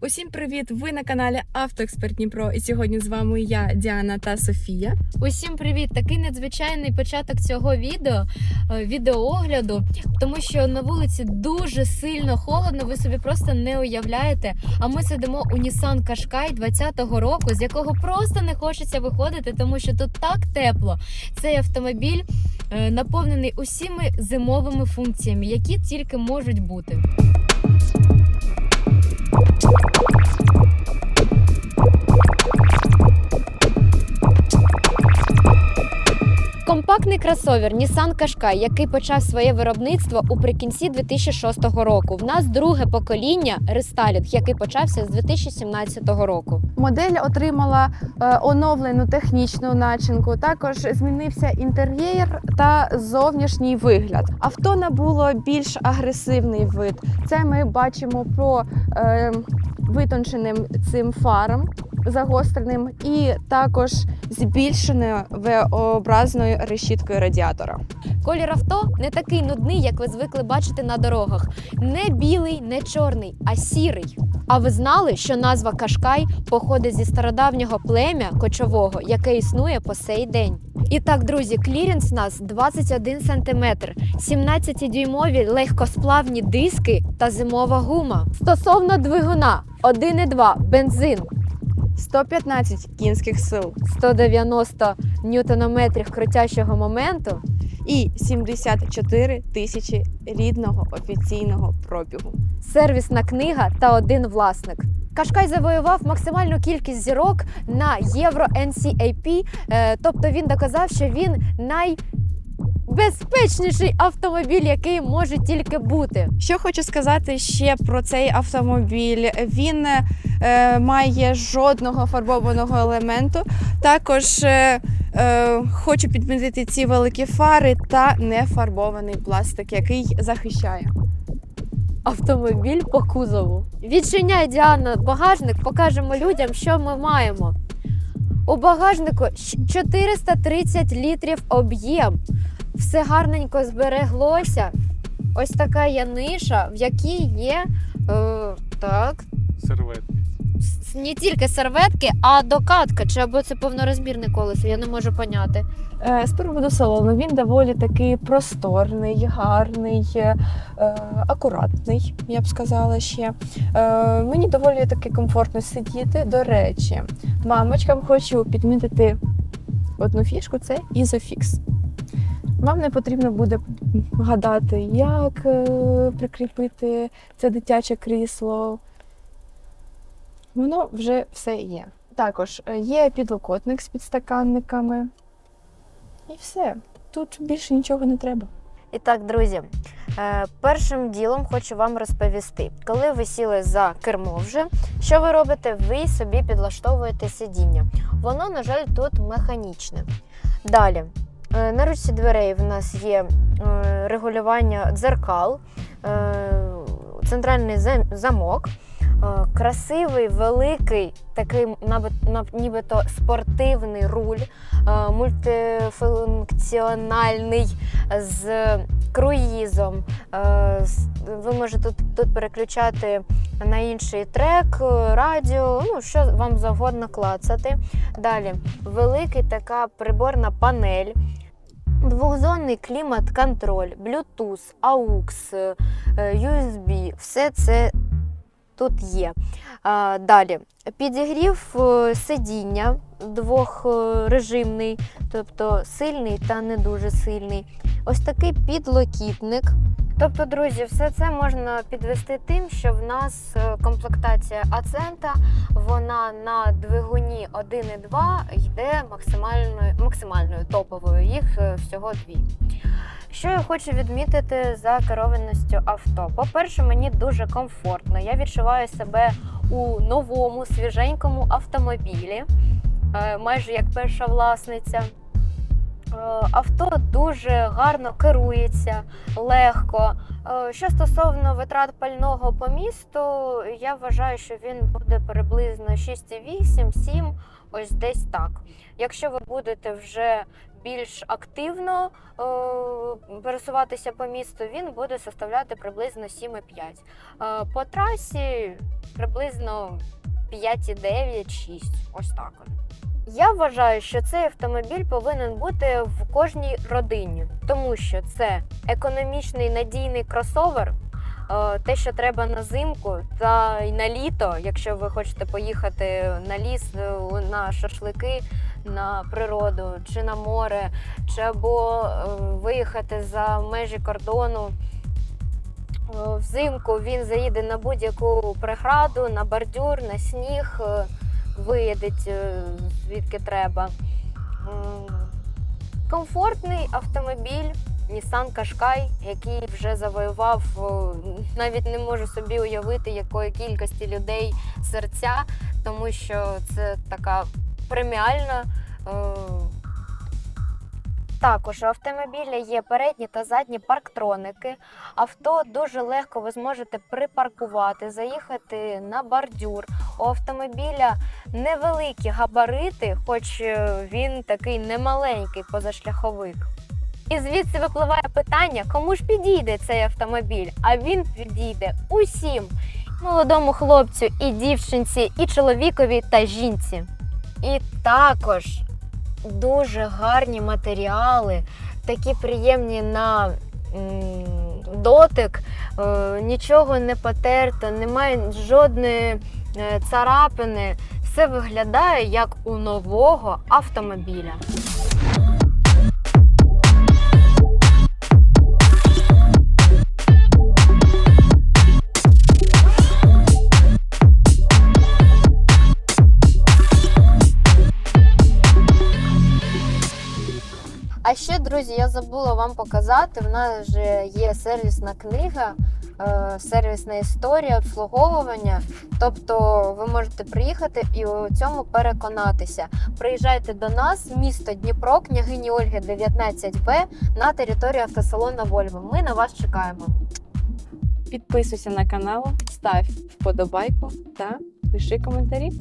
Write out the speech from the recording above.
Усім привіт! Ви на каналі Автоексперт Дніпро. І сьогодні з вами я, Діана та Софія. Усім привіт! Такий надзвичайний початок цього відео, е, відеоогляду, тому що на вулиці дуже сильно холодно. Ви собі просто не уявляєте. А ми сидимо у Nissan Qashqai 20-го року, з якого просто не хочеться виходити, тому що тут так тепло. Цей автомобіль е, наповнений усіми зимовими функціями, які тільки можуть бути. Компактний кросовер Nissan Qashqai, який почав своє виробництво уприкінці 2006 року. В нас друге покоління рестайлінг, який почався з 2017 року. Модель отримала е, оновлену технічну начинку. Також змінився інтер'єр та зовнішній вигляд. Авто набуло більш агресивний вид. Це ми бачимо по е, витонченим цим фарам. Загостреним і також збільшеною V-образною решіткою радіатора. Колір авто не такий нудний, як ви звикли бачити на дорогах. Не білий, не чорний, а сірий. А ви знали, що назва Кашкай походить зі стародавнього плем'я кочового, яке існує по сей день. І так, друзі, кліренс у нас 21 см, 17-дюймові легкосплавні диски та зимова гума. Стосовно двигуна 1,2 бензин, 115 кінських сил 190 ньютонометрів крутящого моменту. і 74 тисячі рідного офіційного пробігу. сервісна книга та один власник. Кашкай завоював максимальну кількість зірок на Євро NCAP, е, тобто він доказав, що він найбезпечніший автомобіль, який може тільки бути. Що хочу сказати ще про цей автомобіль. Він е, має жодного фарбованого елементу. Також е, е, хочу підмітити ці великі фари та нефарбований пластик, який захищає. Автомобіль по кузову. Відчиняй Діана багажник, покажемо людям, що ми маємо. У багажнику 430 літрів об'єм. Все гарненько збереглося. Ось така є ниша, в якій є е, так, серветки. Не тільки серветки, а докатка. Чи або це повнорозмірне колесо, я не можу поняти. Е, З приводу салону він доволі такий просторний, гарний, е, акуратний, я б сказала ще. Е, Мені доволі таки комфортно сидіти. До речі, мамочкам хочу підмітити одну фішку це Isofix. Вам не потрібно буде гадати, як е, прикріпити це дитяче крісло. Воно вже все є. Також е, є підлокотник з підстаканниками. І все. Тут більше нічого не треба. І так, друзі, е, першим ділом хочу вам розповісти, коли ви сіли за кермо вже, що ви робите? Ви собі підлаштовуєте сидіння. Воно, на жаль, тут механічне. Далі, е, на ручці дверей в нас є регулювання дзеркал, центральний замок. Е, Красивий, великий, такий нібито спортивний руль, е, мультифункціональний з круїзом. Е, Ви можете тут, тут переключати на інший трек, радіо, ну що вам завгодно клацати. Далі великий така приборна панель. Двохзонний клімат-контроль, Bluetooth, AUX, USB, все це тут є. Далі підігрів е, сидіння двохрежимний, тобто сильний та не дуже сильний. Ось такий підлокітник. Тобто, друзі, все це можна підвести тим, що в нас е, комплектація Ацента, вона на двигуні 1.2 йде максимальною, максимальною топовою. Їх е, всього дві. Що я хочу відмітити за керованістю авто? По-перше, мені дуже комфортно. Я відчуваю себе у новому свіженькому автомобілі, е, майже як перша власниця. Е, Авто дуже гарно керується, легко. Е, Що стосовно витрат пального по місту, я вважаю, що він буде приблизно 6,8-7, ось десь так. Якщо ви будете вже більш активно е, пересуватися по місту, він буде составляти приблизно 7,5. Е, по трасі приблизно 5,9-6. Ось так. Я вважаю, що цей автомобіль повинен бути в кожній родині, тому що це економічний надійний кросовер, е, те, що треба на зимку, та й на літо, якщо ви хочете поїхати на ліс, е, на шашлики, на природу чи на море, чи або е, виїхати за межі кордону. Взимку він заїде на будь-яку преграду, на бордюр, на сніг, виїдеть е, звідки треба. Комфортний автомобіль Nissan Qashqai, який вже завоював, навіть не можу собі уявити, якої кількості людей серця, тому що це така преміальна. е, Також у автомобіля є передні та задні парктроники. Авто дуже легко ви зможете припаркувати, заїхати на бордюр. У автомобіля невеликі габарити, хоч е, він такий немаленький позашляховик. І звідси випливає питання, кому ж підійде цей автомобіль? А він підійде усім молодому хлопцю, і дівчинці, і чоловікові та жінці. І також дуже гарні матеріали, такі приємні на дотик, е, нічого не потерто, немає жодної царапини. Все виглядає як у нового автомобіля. А ще, друзі, я забула вам показати. В нас вже є сервісна книга, е, сервісна історія обслуговування. Тобто ви можете приїхати і у цьому переконатися. Приїжджайте до нас, місто Дніпро, княгині Ольги 19Б на території автосалону Вольво. Ми на вас чекаємо. Підписуйся на канал, став вподобайку та пиши коментарі.